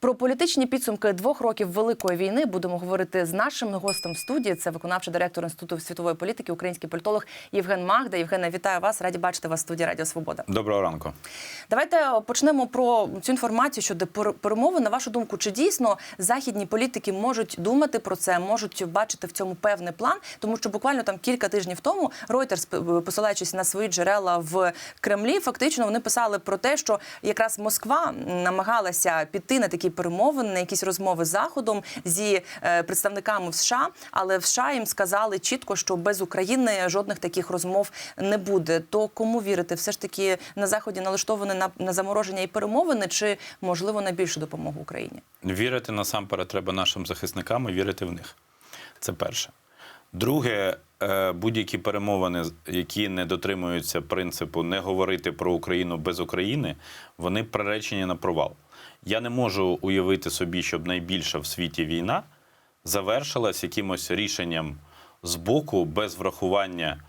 Про політичні підсумки двох років великої війни будемо говорити з нашим гостем в студії. Це виконавчий директор інституту світової політики, український політолог Євген Магда. Євгене, вітаю вас. Раді бачити вас в студії Радіо Свобода. Доброго ранку. Давайте почнемо про цю інформацію щодо пер- перемови. На вашу думку, чи дійсно західні політики можуть думати про це, можуть бачити в цьому певний план? Тому що буквально там кілька тижнів тому Reuters, посилаючись на свої джерела в Кремлі, фактично вони писали про те, що якраз Москва намагалася піти на такі перемовини, на якісь розмови з заходом зі е, представниками в США, але в США їм сказали чітко, що без України жодних таких розмов не буде. То кому вірити? Все ж таки на заході налаштовані на, на замороження і перемовини, чи можливо на більшу допомогу Україні? Вірити насамперед треба нашим захисникам і вірити в них. Це перше. Друге, е, будь-які перемовини, які не дотримуються принципу не говорити про Україну без України, вони приречені на провал. Я не можу уявити собі, щоб найбільша в світі війна завершилась якимось рішенням з боку без врахування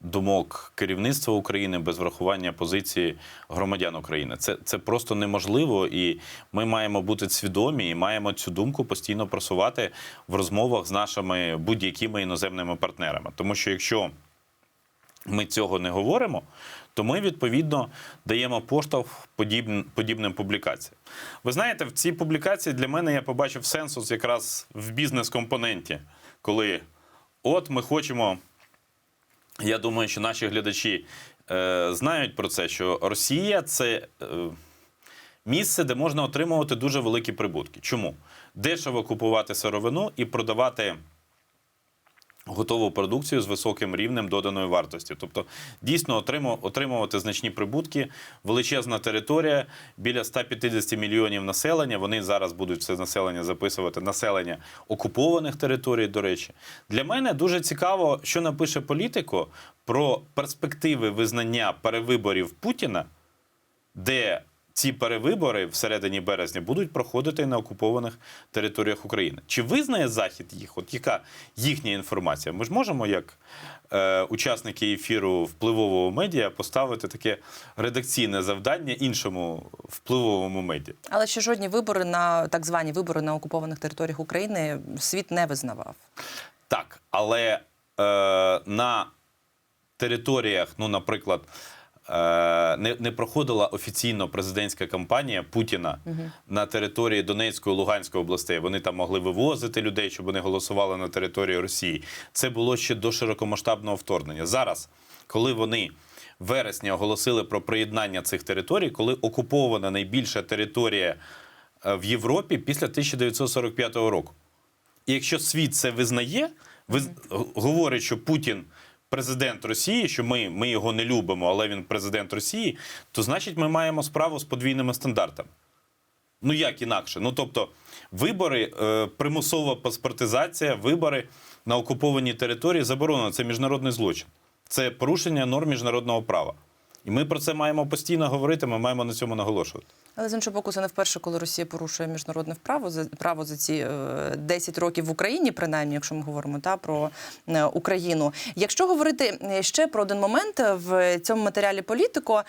думок керівництва України, без врахування позиції громадян України. Це, це просто неможливо, і ми маємо бути свідомі і маємо цю думку постійно просувати в розмовах з нашими будь-якими іноземними партнерами. Тому що якщо ми цього не говоримо, то ми відповідно даємо поштовх подібним, подібним публікаціям. Ви знаєте, в цій публікації для мене я побачив сенсус якраз в бізнес-компоненті, коли от ми хочемо. Я думаю, що наші глядачі е, знають про це, що Росія це е, місце, де можна отримувати дуже великі прибутки. Чому? Дешево купувати сировину і продавати готову продукцію з високим рівнем доданої вартості. Тобто, дійсно отримувати значні прибутки, величезна територія, біля 150 мільйонів населення. Вони зараз будуть це населення записувати населення окупованих територій. До речі, для мене дуже цікаво, що напише політико про перспективи визнання перевиборів Путіна, де ці перевибори всередині березня будуть проходити на окупованих територіях України. Чи визнає Захід їх? От яка їхня інформація? Ми ж можемо, як е, учасники ефіру впливового медіа, поставити таке редакційне завдання іншому впливовому медіа. Але ще жодні вибори на так звані вибори на окупованих територіях України світ не визнавав. Так, але е, на територіях, ну, наприклад, не, не проходила офіційно президентська кампанія Путіна на території Донецької Луганської областей. Вони там могли вивозити людей, щоб вони голосували на території Росії. Це було ще до широкомасштабного вторгнення. Зараз, коли вони вересня оголосили про приєднання цих територій, коли окупована найбільша територія е, в Європі після 1945 року. І якщо світ це визнає, виз... г- говорить, що Путін президент Росії, що ми, ми його не любимо, але він президент Росії, то значить ми маємо справу з подвійними стандартами. Ну як інакше? Ну тобто, вибори, е, примусова паспортизація, вибори на окупованій території заборонено. Це міжнародний злочин. Це порушення норм міжнародного права. І ми про це маємо постійно говорити, ми маємо на цьому наголошувати. Але з іншого боку, це не вперше, коли Росія порушує міжнародне право за право за ці е, 10 років в Україні, принаймні, якщо ми говоримо та про е, Україну. Якщо говорити е, ще про один момент е, в цьому матеріалі політико,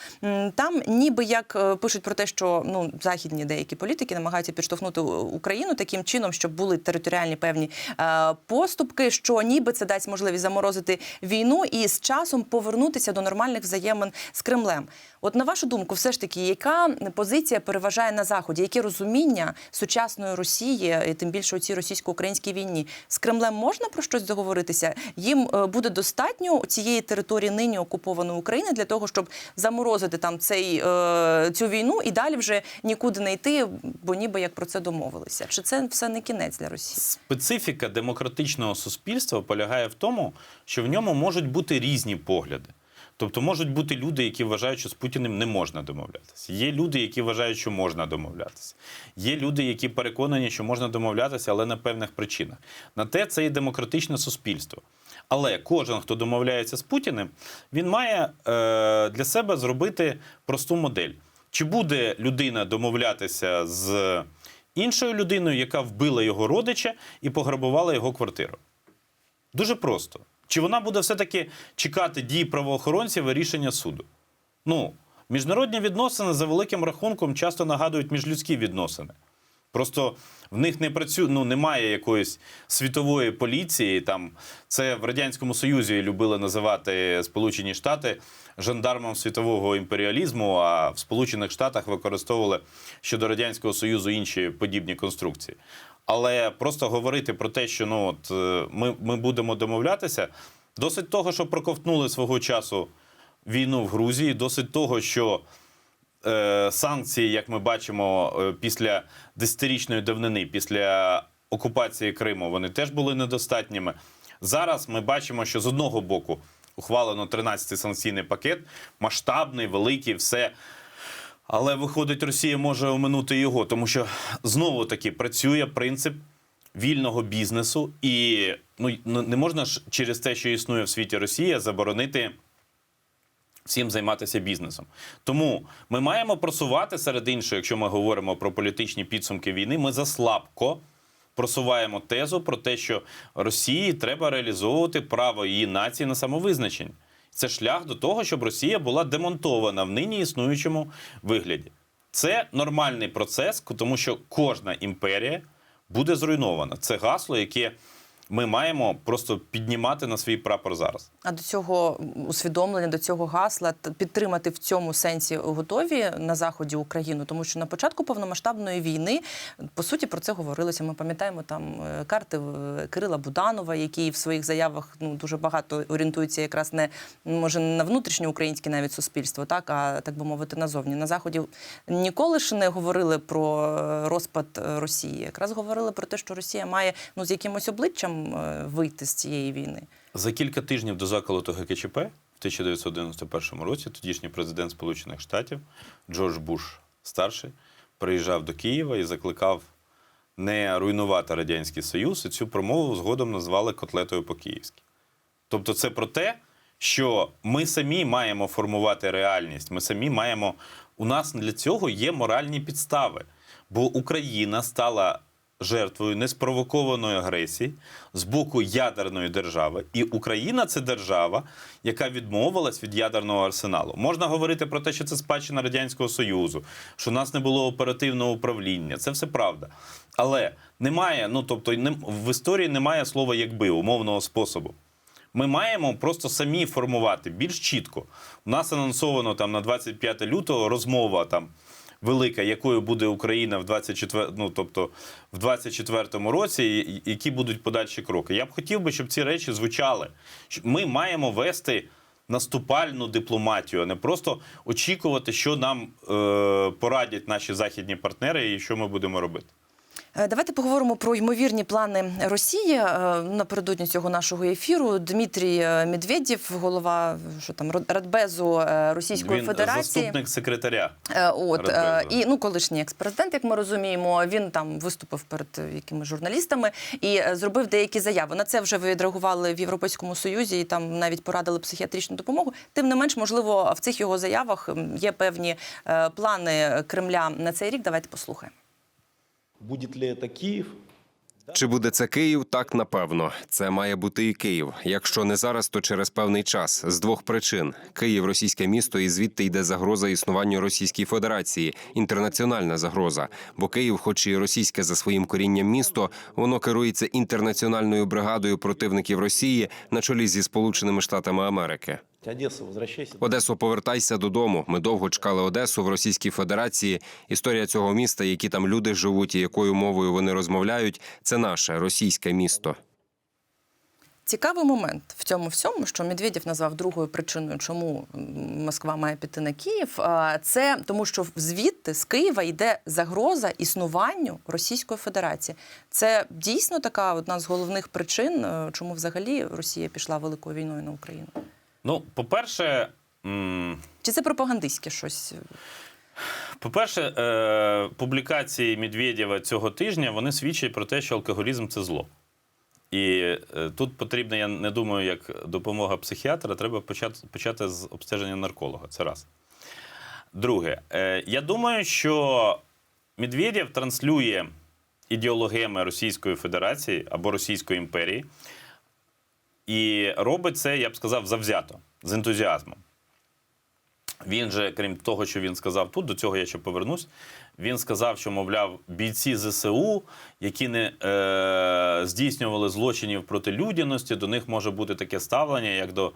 там ніби як е, пишуть про те, що ну західні деякі політики намагаються підштовхнути Україну таким чином, щоб були територіальні певні е, поступки, що ніби це дасть можливість заморозити війну і з часом повернутися до нормальних взаємин з Кремлем. От на вашу думку, все ж таки, яка позиція переважає на заході? Яке розуміння сучасної Росії, і тим більше у цій російсько-українській війні з Кремлем можна про щось договоритися? Їм е, буде достатньо цієї території нині окупованої України для того, щоб заморозити там цей е, цю війну і далі вже нікуди не йти, бо ніби як про це домовилися? Чи це все не кінець для Росії? Специфіка демократичного суспільства полягає в тому, що в ньому можуть бути різні погляди. Тобто можуть бути люди, які вважають, що з Путіним не можна домовлятися. Є люди, які вважають, що можна домовлятися. Є люди, які переконані, що можна домовлятися, але на певних причинах. На те це і демократичне суспільство. Але кожен, хто домовляється з Путіним, він має е, для себе зробити просту модель. Чи буде людина домовлятися з іншою людиною, яка вбила його родича і пограбувала його квартиру? Дуже просто. Чи вона буде все-таки чекати дій правоохоронців і рішення суду? Ну, міжнародні відносини за великим рахунком часто нагадують міжлюдські відносини. Просто в них не працює, ну немає якоїсь світової поліції. Там це в радянському Союзі любили називати Сполучені Штати жандармом світового імперіалізму. А в Сполучених Штатах використовували щодо радянського союзу інші подібні конструкції. Але просто говорити про те, що ну от е, ми, ми будемо домовлятися, досить того, що проковтнули свого часу війну в Грузії, досить того, що е, санкції, як ми бачимо, е, після десятирічної давнини, після окупації Криму, вони теж були недостатніми. Зараз ми бачимо, що з одного боку ухвалено 13-й санкційний пакет, масштабний, великий, все. Але виходить, Росія може оминути його, тому що знову таки працює принцип вільного бізнесу, і ну ну, не можна ж через те, що існує в світі Росія, заборонити всім займатися бізнесом. Тому ми маємо просувати серед іншого, якщо ми говоримо про політичні підсумки війни, ми заслабко просуваємо тезу про те, що Росії треба реалізовувати право її нації на самовизначення. Це шлях до того, щоб Росія була демонтована в нині існуючому вигляді. Це нормальний процес, тому що кожна імперія буде зруйнована. Це гасло, яке ми маємо просто піднімати на свій прапор зараз. А до цього усвідомлення, до цього гасла підтримати в цьому сенсі готові на заході Україну, тому що на початку повномасштабної війни по суті про це говорилося. Ми пам'ятаємо там е, карти Кирила Буданова, який в своїх заявах ну дуже багато орієнтується якраз не може на внутрішнє українське навіть суспільство, так а так би мовити, назовні. На заході ніколи ж не говорили про е, розпад е, Росії. Якраз говорили про те, що Росія має ну з якимось обличчям е, вийти з цієї війни. За кілька тижнів до заколоту ГКЧП в 1991 році тодішній президент Сполучених Штатів Джордж Буш старший приїжджав до Києва і закликав не руйнувати Радянський Союз, і цю промову згодом назвали котлетою по-київськи. Тобто, це про те, що ми самі маємо формувати реальність. Ми самі маємо. У нас для цього є моральні підстави, бо Україна стала жертвою неспровокованої агресії з боку ядерної держави. І Україна це держава, яка відмовилась від ядерного арсеналу. Можна говорити про те, що це спадщина Радянського Союзу, що у нас не було оперативного управління. Це все правда. Але немає, ну тобто, не, в історії немає слова якби умовного способу. Ми маємо просто самі формувати більш чітко. У нас анонсовано там на 25 лютого розмова там велика, якою буде Україна в 24, ну, тобто в 24 році, і які будуть подальші кроки. Я б хотів би, щоб ці речі звучали. Ми маємо вести наступальну дипломатію, а не просто очікувати, що нам е, порадять наші західні партнери і що ми будемо робити. Е, Давайте поговоримо про ймовірні плани Росії Е, напередодні цього нашого ефіру. Дмитрій е, Медведєв, голова що там Рад- Радбезу Російської Він Федерації. заступник секретаря. От Радбезу. і ну колишній екс-президент, як ми розуміємо, він там виступив перед якимись журналістами і зробив деякі заяви. На це вже відреагували в Європейському Союзі і там навіть порадили психіатричну допомогу. Тим не менш, можливо, в цих його заявах є певні плани Кремля на цей рік. Давайте послухаємо. Будет ли это Киев? Чи буде це Київ? Так напевно. Це має бути і Київ. Якщо не зараз, то через певний час. З двох причин: Київ російське місто, і звідти йде загроза існуванню Російської Федерації, інтернаціональна загроза. Бо Київ, хоч і російське за своїм корінням місто, воно керується інтернаціональною бригадою противників Росії на чолі зі Сполученими Штатами Америки. Одесса, возвращайся. Одесо, повертайся додому. Ми довго чекали Одесу в Російській Федерації. Історія цього міста, які там люди живуть і якою мовою вони розмовляють, це наше російське місто. Цікавий момент в цьому всьому, що Медведєв назвав другою причиною, чому Москва має піти на Київ. а, Це тому, що звідти з Києва йде загроза існуванню Російської Федерації. Це дійсно така одна з головних причин, е, чому взагалі Росія пішла великою війною на Україну. Ну, по-перше, Чи це пропагандистське щось? По-перше, е, публікації Медведєва цього тижня вони свідчать про те, що алкоголізм це зло. І е, тут потрібно, я не думаю, як допомога психіатра, треба почати, почати з обстеження нарколога. Це раз. Друге, е, я думаю, що Медведєв транслює ідеологеми Російської Федерації або Російської імперії, і робить це, я б сказав, завзято, з ентузіазмом. Він же, крім того, що він сказав тут, до цього я ще повернусь. Він сказав, що, мовляв, бійці ЗСУ, які не е, здійснювали злочинів проти людяності, до них може бути таке ставлення, як до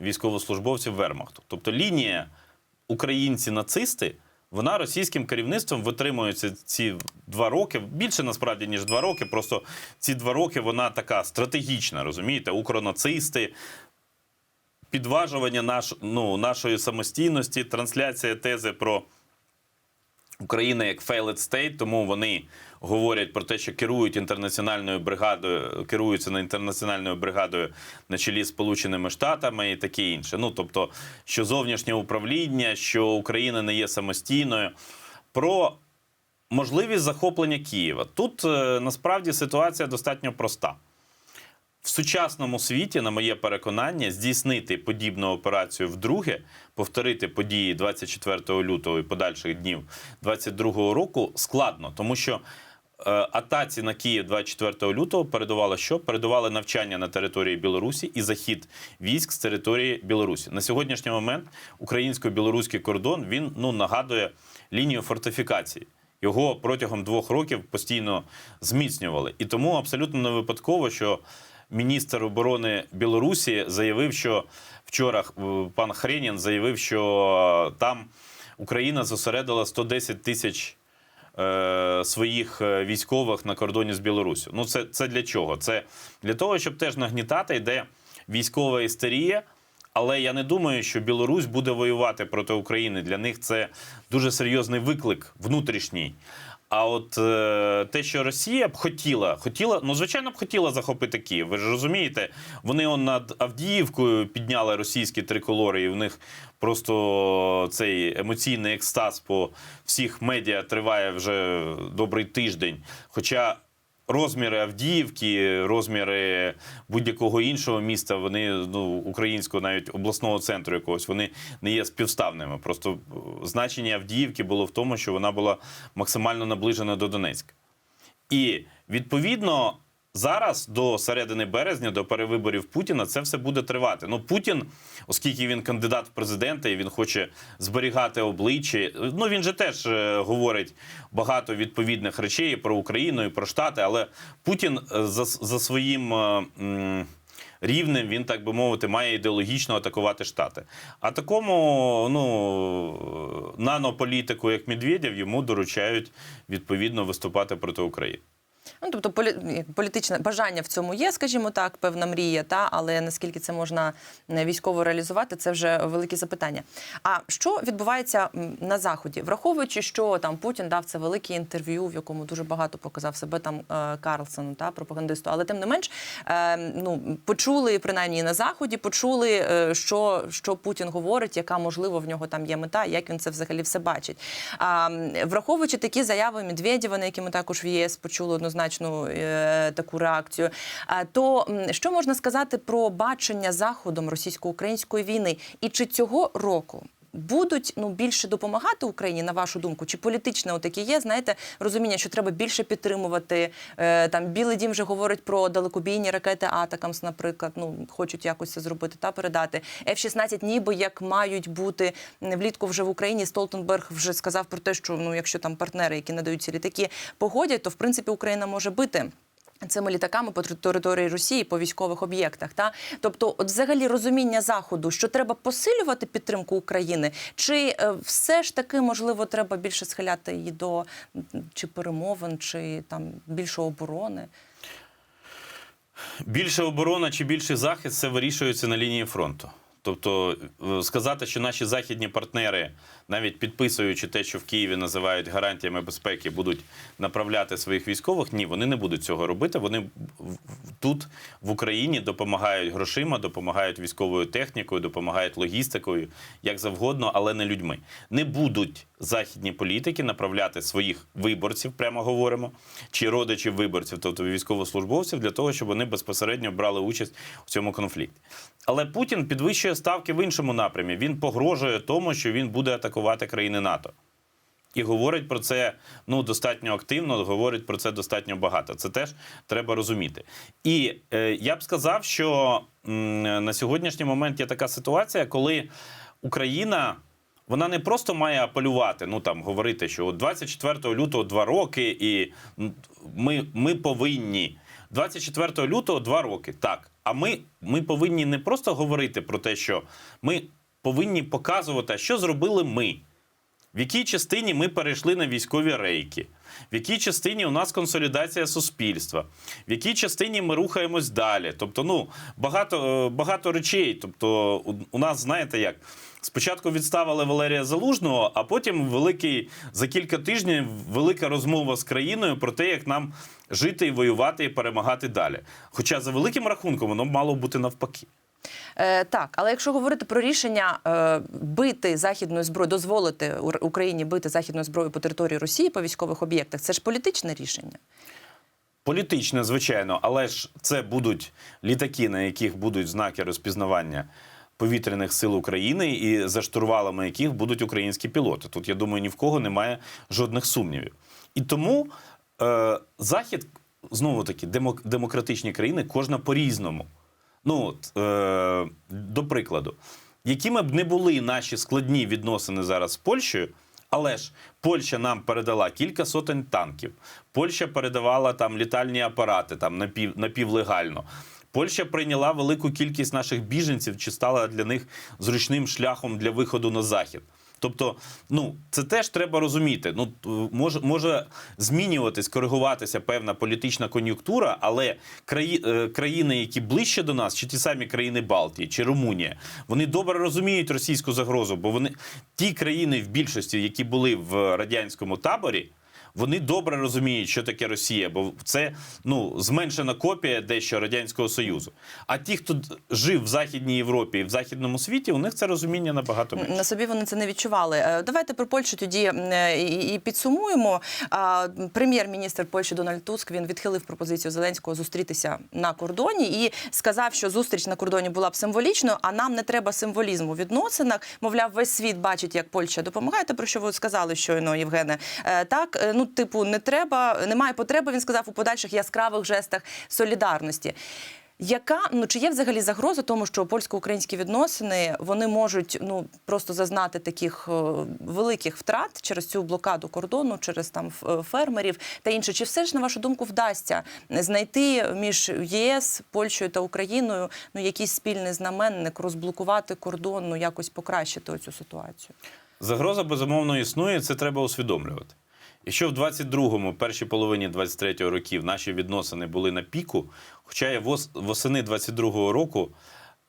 військовослужбовців Вермахту. Тобто лінія українці-нацисти, вона російським керівництвом витримується ці два роки, більше насправді, ніж два роки. Просто ці два роки вона така стратегічна, розумієте, укронацисти, підважування наш, ну, нашої самостійності, трансляція тези про Україну як failed state, тому вони говорять про те, що керують інтернаціональною бригадою, керуються на інтернаціональною бригадою на чолі Сполученими Штатами і таке інше. Ну тобто, що зовнішнє управління, що Україна не є самостійною. Про можливість захоплення Києва. Тут е, насправді ситуація достатньо проста. В сучасному світі, на моє переконання, здійснити подібну операцію вдруге, повторити події 24 лютого і подальших днів 22 року складно, тому що атаці на Київ 24 лютого передувало що? Передували навчання на території Білорусі і захід військ з території Білорусі. На сьогоднішній момент українсько-білоруський кордон він ну нагадує лінію фортифікації. Його протягом двох років постійно зміцнювали. І тому абсолютно не випадково, що міністр оборони Білорусі заявив, що вчора е, пан Хренін заявив, що е, там Україна зосередила 110 тисяч е, своїх е, військових на кордоні з Білорусі. Ну, це, це для чого? Це для того, щоб теж нагнітати, йде військова істерія. Але я не думаю, що Білорусь буде воювати проти України. Для них це дуже серйозний виклик внутрішній. А от е, те, що Росія б хотіла, хотіла, ну звичайно б хотіла захопити Київ. Ви ж розумієте, вони он над Авдіївкою підняли російські триколори, і в них просто цей емоційний екстаз по всіх медіа триває вже добрий тиждень. Хоча розміри Авдіївки, розміри будь-якого іншого міста, вони ну українського, навіть обласного центру якогось, вони не є співставними. Просто е, значення Авдіївки було в тому, що вона була максимально наближена до Донецька. І відповідно зараз до середини березня, до перевиборів Путіна, це все буде тривати. Ну Путін, оскільки він кандидат в президенти і він хоче зберігати обличчя. Ну він же теж е, говорить багато відповідних речей про Україну і про Штати, але Путін е, за, за своїм. е, Рівнем він, так би мовити, має ідеологічно атакувати Штати. А такому ну, нанополітику, як Медведєв, йому доручають відповідно виступати проти України. Ну, тобто полі... політичне бажання в цьому є, скажімо так, певна мрія, та але наскільки це можна е, військово реалізувати, це вже велике запитання. А що відбувається на заході, враховуючи, що там Путін дав це велике інтерв'ю, в якому дуже багато показав себе там е, Карлсону, та пропагандисту, але тим не менш, е, ну почули принаймні на заході, почули, е, що, що Путін говорить, яка можливо в нього там є мета, як він це взагалі все бачить. А враховуючи такі заяви Медведєва, на які ми також в ЄС почули однозначно е, таку реакцію. То що можна сказати про бачення заходом російсько-української війни? І чи цього року? Будуть ну більше допомагати Україні на вашу думку? Чи політичне отаке є? Знаєте, розуміння, що треба більше підтримувати. Е, там Білий Дім вже говорить про далекобійні ракети Атакамс, наприклад. Ну хочуть якось це зробити та передати. F-16 ніби як мають бути влітку вже в Україні. Столтенберг вже сказав про те, що ну якщо там партнери, які надають ці літаки, погодять, то в принципі Україна може бити. Цими літаками по території Росії по військових об'єктах, та тобто, от взагалі розуміння заходу, що треба посилювати підтримку України, чи е, все ж таки можливо треба більше схиляти її до чи перемовин, чи там більше оборони? Більше оборона чи більший захист це вирішується на лінії фронту. Тобто е, сказати, що наші західні партнери, навіть підписуючи те, що в Києві називають гарантіями безпеки, будуть направляти своїх військових, ні, вони не будуть цього робити. Вони тут в Україні допомагають грошима, допомагають військовою технікою, допомагають логістикою, як завгодно, але не людьми. Не будуть західні політики направляти своїх виборців, прямо говоримо, чи родичів виборців, тобто військовослужбовців, для того, щоб вони безпосередньо брали участь у цьому конфлікті. Але Путін підвищує ставки в іншому напрямі. Він погрожує тому, що він буде атакувати країни НАТО. І говорить про це ну достатньо активно, говорить про це достатньо багато. Це теж треба розуміти. І е, я б сказав, що м, на сьогоднішній момент є така ситуація, коли Україна вона не просто має апелювати, ну там говорити, що 24 лютого два роки, і ми, ми повинні. 24 лютого два роки. Так. А ми, ми повинні не просто говорити про те, що ми повинні показувати, що зробили ми. В якій частині ми перейшли на військові рейки, в якій частині у нас консолідація суспільства, в якій частині ми рухаємось далі. Тобто, ну багато, е, багато речей. Тобто, у, у нас, знаєте як, спочатку відставили Валерія Залужного, а потім великий за кілька тижнів велика розмова з країною про те, як нам жити і воювати і перемагати далі. Хоча за великим рахунком воно мало бути навпаки. Е, так, але якщо говорити про рішення е, бити західною зброєю, дозволити Україні бити західною зброєю по території Росії по військових об'єктах, це ж політичне рішення. Політичне, звичайно, але ж це будуть літаки, на яких будуть знаки розпізнавання повітряних сил України, і за штурвалами яких будуть українські пілоти. Тут я думаю, ні в кого немає жодних сумнівів. І тому е, Захід знову таки демок- демократичні країни, кожна по-різному. Ну от, е, до прикладу, якими б не були наші складні відносини зараз з Польщею, але ж Польща нам передала кілька сотень танків. Польща передавала там літальні апарати там напів, напівлегально. Польща прийняла велику кількість наших біженців чи стала для них зручним шляхом для виходу на захід. Тобто, ну це теж треба розуміти. Ну може, може змінюватись, коригуватися певна політична кон'юнктура, але краї, е, країни, які ближче до нас, чи ті самі країни Балтії, чи Румунія, вони добре розуміють російську загрозу, бо вони ті країни в більшості, які були в радянському таборі. Вони добре розуміють, що таке Росія, бо це ну зменшена копія дещо радянського союзу. А ті, хто жив в Західній Європі і в західному світі, у них це розуміння набагато менше. На собі вони це не відчували. Е, Давайте про Польщу тоді е, і підсумуємо. Прем'єр-міністр Польщі Дональд Туск він відхилив пропозицію Зеленського зустрітися на кордоні і сказав, що зустріч на кордоні була б символічною, а нам не треба символізму в відносинах. Мовляв, весь світ бачить, як Польща допомагає. Те, про що ви сказали щойно, Євгене. Е, Так, е, типу, не треба, немає потреби. Він сказав у подальших яскравих жестах солідарності. Яка ну чи є взагалі загроза тому, що польсько-українські відносини вони можуть ну просто зазнати таких е, великих втрат через цю блокаду кордону, через там е, фермерів та інше? Чи все ж на вашу думку вдасться знайти між ЄС, Польщею та Україною ну якийсь спільний знаменник, розблокувати кордон, ну якось покращити оцю ситуацію? Загроза безумовно існує, це треба усвідомлювати. Якщо в 22-му, першій половині 23-го років наші відносини були на піку, хоча я вос- восени 22-го року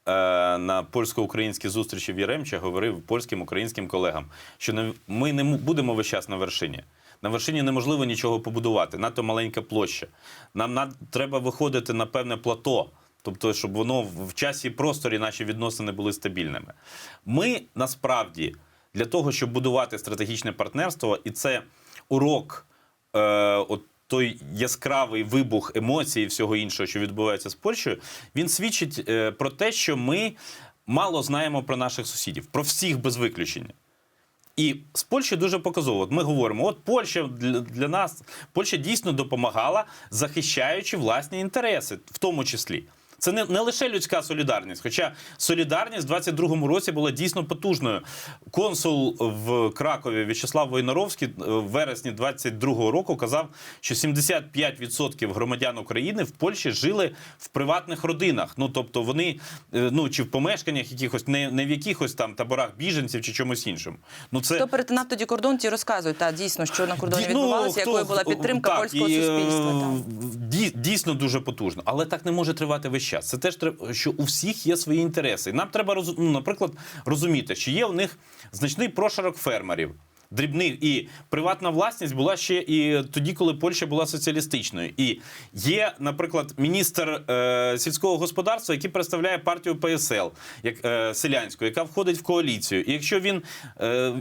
е, на польсько-українській зустрічі в Яремча говорив польським українським колегам, що не, ми не будемо весь час на вершині. На вершині неможливо нічого побудувати, надто маленька площа. Нам над, треба виходити на певне плато. Тобто, щоб воно в часі просторі наші відносини були стабільними. Ми насправді для того, щоб будувати стратегічне партнерство, і це урок, е, от той яскравий вибух емоцій і всього іншого, що відбувається з Польщею, він свідчить е, про те, що ми мало знаємо про наших сусідів, про всіх без виключення. І з Польщі дуже показово. От ми говоримо, от Польща для, нас Польща дійсно допомагала, захищаючи власні інтереси, в тому числі. Це не, не лише людська солідарність, хоча солідарність в 22-му році була дійсно потужною. Консул в Кракові В'ячеслав Войнаровський е, в вересні 22-го року казав, що 75% громадян України в Польщі жили в приватних родинах. Ну тобто вони е, ну чи в помешканнях якихось, не, не в якихось там таборах біженців чи чомусь іншому. Ну це Хто перетинав тоді кордон, ті розказують та дійсно, що на кордоні ну, відбувалося, хто- якою була підтримка так, польського і, е, суспільства. Так. Дійсно дуже потужно, але так не може тривати весь час. Це теж треба, що у всіх є свої інтереси. Нам треба ну, наприклад, розуміти, що є у них значний прошарок фермерів. Дрібних і приватна власність була ще і тоді, коли Польща була соціалістичною. І є, наприклад, міністр е, сільського господарства, який представляє партію ПСЛ, як е, селянську, яка входить в коаліцію. І якщо він, е,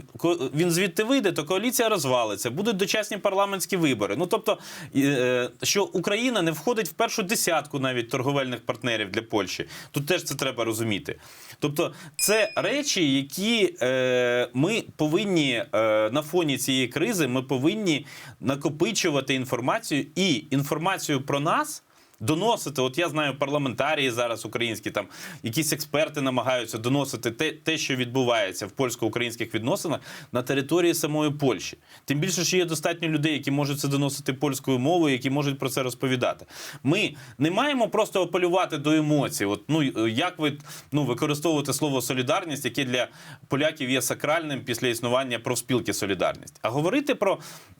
він звідти вийде, то коаліція розвалиться, будуть дочасні парламентські вибори. Ну тобто, е, що Україна не входить в першу десятку навіть торговельних партнерів для Польщі. Тут теж це треба розуміти. Тобто, це речі, які е, ми повинні е, на фоні цієї кризи, ми повинні накопичувати інформацію і інформацію про нас. Доносити, от я знаю, парламентарії зараз українські, там якісь експерти намагаються доносити те, те, що відбувається в польсько-українських відносинах на території самої Польщі. Тим більше, що є достатньо людей, які можуть це доносити польською мовою, які можуть про це розповідати. Ми не маємо просто апелювати до емоцій. От ну як ви ну використовуєте слово солідарність, яке для поляків є сакральним після існування профспілки солідарність, а говорити про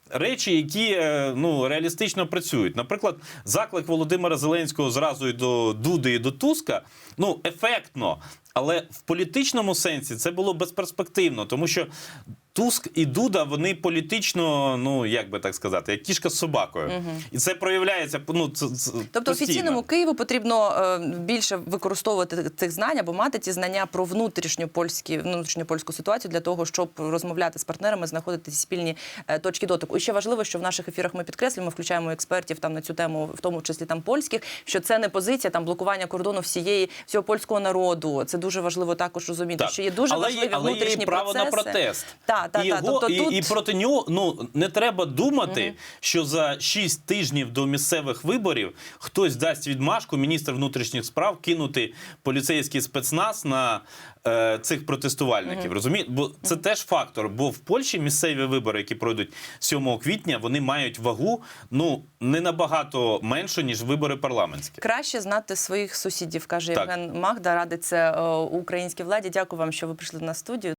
речі, які е, ну реалістично працюють. Наприклад, заклик Володимира Зеленського зразу і до Дуди і до Туска, ну ефектно. Але в політичному сенсі це було безперспективно, тому що Туск і Дуда вони політично, ну як би так сказати, як кішка з собакою, і це проявляється. Ну це, це Тобто постійно. офіційному Києву потрібно е, більше використовувати цих знань або мати ті знання про внутрішню польські внутрішню польську ситуацію для того, щоб розмовляти з партнерами, знаходити ці спільні е, точки дотику. І ще важливо, що в наших ефірах ми підкреслюємо, включаємо експертів там на цю тему, в тому числі там польських, що це не позиція там блокування кордону всієї всього польського народу. Це дуже важливо також розуміти, Так. що є дуже але важливі є, але внутрішні є право процеси. на протест. Так, так, і, так. його- Тобто і, тут і проти нього ну не треба думати, що за 6 тижнів до місцевих виборів хтось дасть відмашку міністр внутрішніх справ кинути поліцейський спецназ на е, цих протестувальників. Розумієте? Бо це теж фактор. Бо в Польщі місцеві вибори, які пройдуть 7 квітня, вони мають вагу ну не набагато меншу ніж вибори парламентські. Краще знати своїх сусідів, каже Так. Євген Магда. Радить це е, українській владі. Дякую вам, що ви прийшли на студію.